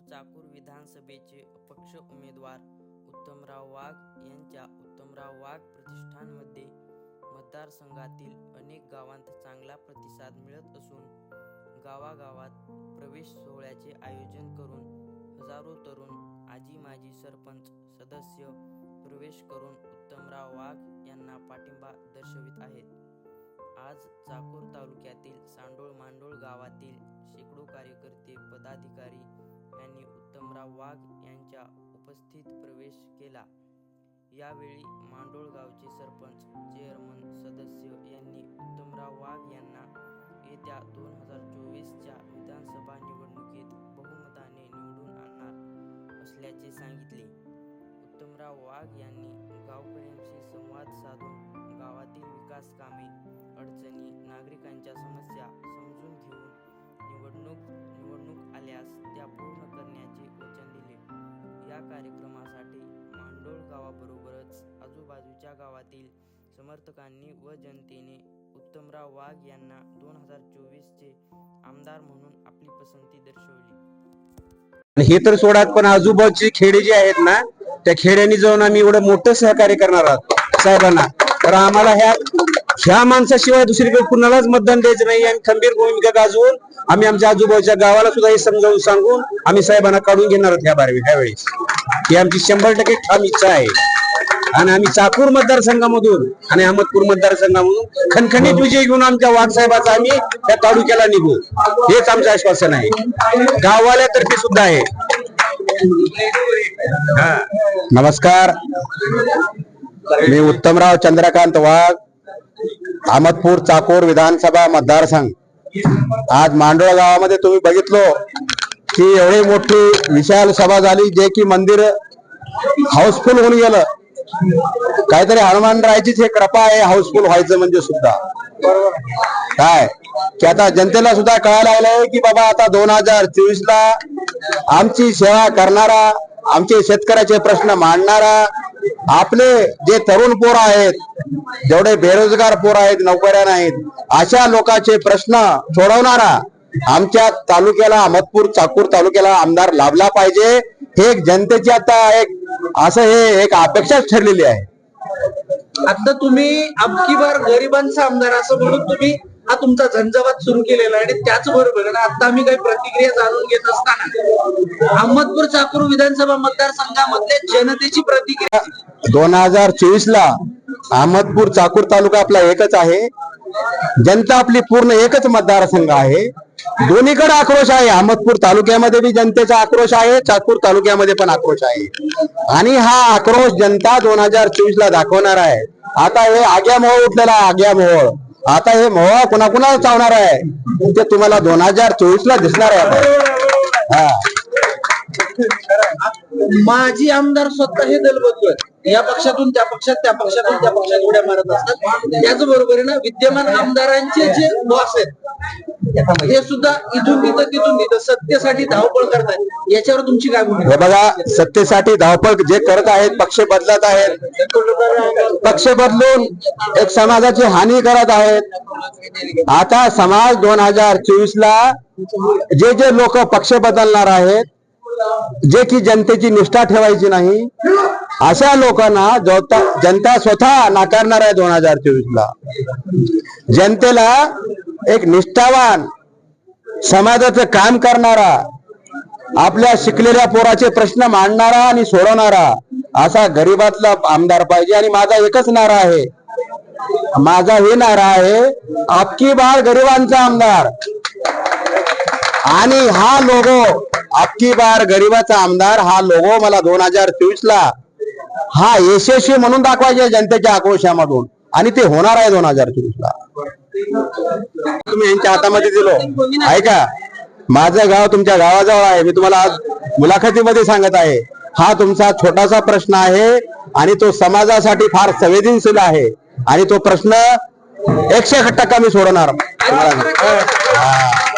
चाकूर विधानसभेचे अपक्ष उमेदवार उत्तमराव वाघ यांच्या उत्तमराव वाघ प्रतिष्ठानमध्ये मतदारसंघातील अनेक गावांत चांगला प्रतिसाद मिळत असून गावागावात प्रवेश सोहळ्याचे आयोजन करून हजारो तरुण आजी माजी सरपंच सदस्य प्रवेश करून उत्तमराव वाघ यांना पाठिंबा दर्शवित आहेत. आज चाकूर तालुक्यातील सांडोळ मांडोळ गावातील शेकडो कार्यकर्ते पदाधिकारी यांनी उत्तमराव वाघ यांच्या उपस्थित प्रवेश केला. यावेळी मांडोळ गावचे सरपंच चेअरमन सदस्य यांनी उत्तमराव वाघ यांना येत्या दोन हजार चोवीसच्या विधानसभा निवडणुकीत बहुमताने निवडून आणणार असल्याचे सांगितले. उत्तमराव वाघ यांनी गावकऱ्यांशी संवाद साधून त्यांच्या समस्या समजून घेऊन निवडणूक निवडणूक आल्यास त्या पूर्ण करण्याचे वचन दिले. या कार्यक्रमासाठी मांडोळ गावाबरोबरच आजूबाजूच्या गावातील समर्थकांनी व जनतेने उत्तमराव वाघ यांना दोन हजार चोवीसचे आमदार म्हणून आपली पसंती दर्शवली. हे तर सोडात पण आजूबाजूचे खेडे जे आहेत ना त्या खेड्यांनी जाऊन आम्ही एवढं मोठं सहकार्य करणार आहोत साहेबांना. तर आम्हाला ह्या ह्या माणसाशिवाय दुसरीकडे कुणालाच मतदान द्यायचं नाही. आम्ही खंबीर भूमिका गाजवून आम्ही आमच्या आजूबाजूच्या गावाला सुद्धा हे समजावून सांगून आम्ही साहेबांना काढून घेणार आहोत ह्या बारवी ह्यावेळेस ही आमची शंभर टक्के ठाम इच्छा आहे. आणि आम्ही चाकूर मतदारसंघामधून आणि अहमदपूर मतदारसंघामधून खणखणीत विजय घेऊन आमच्या वाघ साहेबाचा आम्ही त्या तालुक्याला निघू. हेच आमचं आश्वासन आहे. गाववाल्यातर्फे सुद्धा आहे. हा. नमस्कार. मी उत्तमराव चंद्रकांत वाघ. अहमदपूर चाकोर विधानसभा मतदारसंघ. आज मांडोळ गावामध्ये तुम्ही बघितलो की एवढी मोठी विशाल सभा झाली जे की मंदिर हाऊसफुल होऊन गेलं. काहीतरी हनुमानरायचीच हे कृपा आहे हाऊसफुल व्हायचं म्हणजे सुद्धा. काय? की आता जनतेला सुद्धा कळायला लागलंय की बाबा आता दोन हजार चोवीस ला आमची सेवा करणारा आमचे शेतकऱ्याचे प्रश्न मांडणारा आपले जे तरुण पोर आहेत जेवढे बेरोजगार पोर आहेत नोकऱ्या नाहीत अशा लोकांचे प्रश्न सोडवणारा आमच्या तालुक्याला अहमदपूर चाकूर तालुक्याला आमदार लाभला पाहिजे. हे एक जनतेची आता एक असं हे एक अपेक्षाच ठरलेली आहे. आता तुम्ही अबकी बार गरिबांचा आमदार असं म्हणून तुम्ही हा तुमचा झंझावात सुरू केलेला आहे आणि त्याचबरोबर आता आम्ही काही प्रतिक्रिया जाणून घेत असताना अहमदपूर चाकूर विधानसभा मतदारसंघामध्ये जनतेची प्रतिक्रिया. दोन हजार चोवीस ला अहमदपूर चाकूर तालुका आपला एकच आहे. जनता आपली पूर्ण एकच मतदारसंघ आहे. दोन्हीकडे आक्रोश आहे. अहमदपूर तालुक्यामध्ये बी जनतेचा आक्रोश आहे. चाकूर तालुक्यामध्ये पण आक्रोश आहे. आणि हा आक्रोश जनता दोन हजार चोवीस ला दाखवणार आहे. आता हे आग्या मोहळ उठलेला आहे, आग्या मोहळ आता हे मोह कुणाकुणाला चावणार आहे? ते तुम्हाला दोन हजार चोवीस ला दिसणार आहे हा. माजी आमदार स्वतः हे दल बदलत या पक्षातून त्या पक्षात त्या पक्षातून त्या पक्षात उड्या मारत असतात. त्याचबरोबर ना विद्यमान आमदारांचे जे बॉस आहेत हे सुद्धा इथून तिथं तिथून तिथं सत्तेसाठी धावपळ करतात याच्यावर तुमची काय भूमिका? हे बघा सत्तेसाठी धावपळ जे करत आहेत पक्ष बदलत आहेत. पक्ष बदलून एक समाजाची हानी करत आहेत. आता समाज दोन हजार चोवीस ला जे जे लोक पक्ष बदलणार आहेत जे की जनतेची निष्ठा ठेवायची नाही अशा लोकांना जनता स्वतः नाकारणार आहे दोन हजार चोवीस ला जनतेला एक निष्ठावान समाजाचं काम करणारा आपल्या शिकलेल्या पोराचे प्रश्न मांडणारा आणि सोडवणारा असा गरीबातला आमदार पाहिजे. आणि माझा एकच नारा आहे. माझा हे नारा आहे अबकी बार गरिबांचा आमदार. आणि हा लोगो अबकी बार गरिबाचा आमदार हा लोगो मला दोन हजार चोवीस ला हा यशस्वी म्हणून दाखवायचे जनतेच्या आक्रोशामधून. आणि ते होणार आहे दोन हजार चोवीस ला तुम्ही यांच्या हातामध्ये दिलो. ऐका माझं गाव तुमच्या गावाजवळ आहे. मी तुम्हाला आज मुलाखतीमध्ये सांगत आहे. हा तुमचा छोटासा प्रश्न आहे आणि तो समाजासाठी फार संवेदनशील आहे. आणि तो प्रश्न एकशे टक्का मी सोडवणार. तुम्हाला.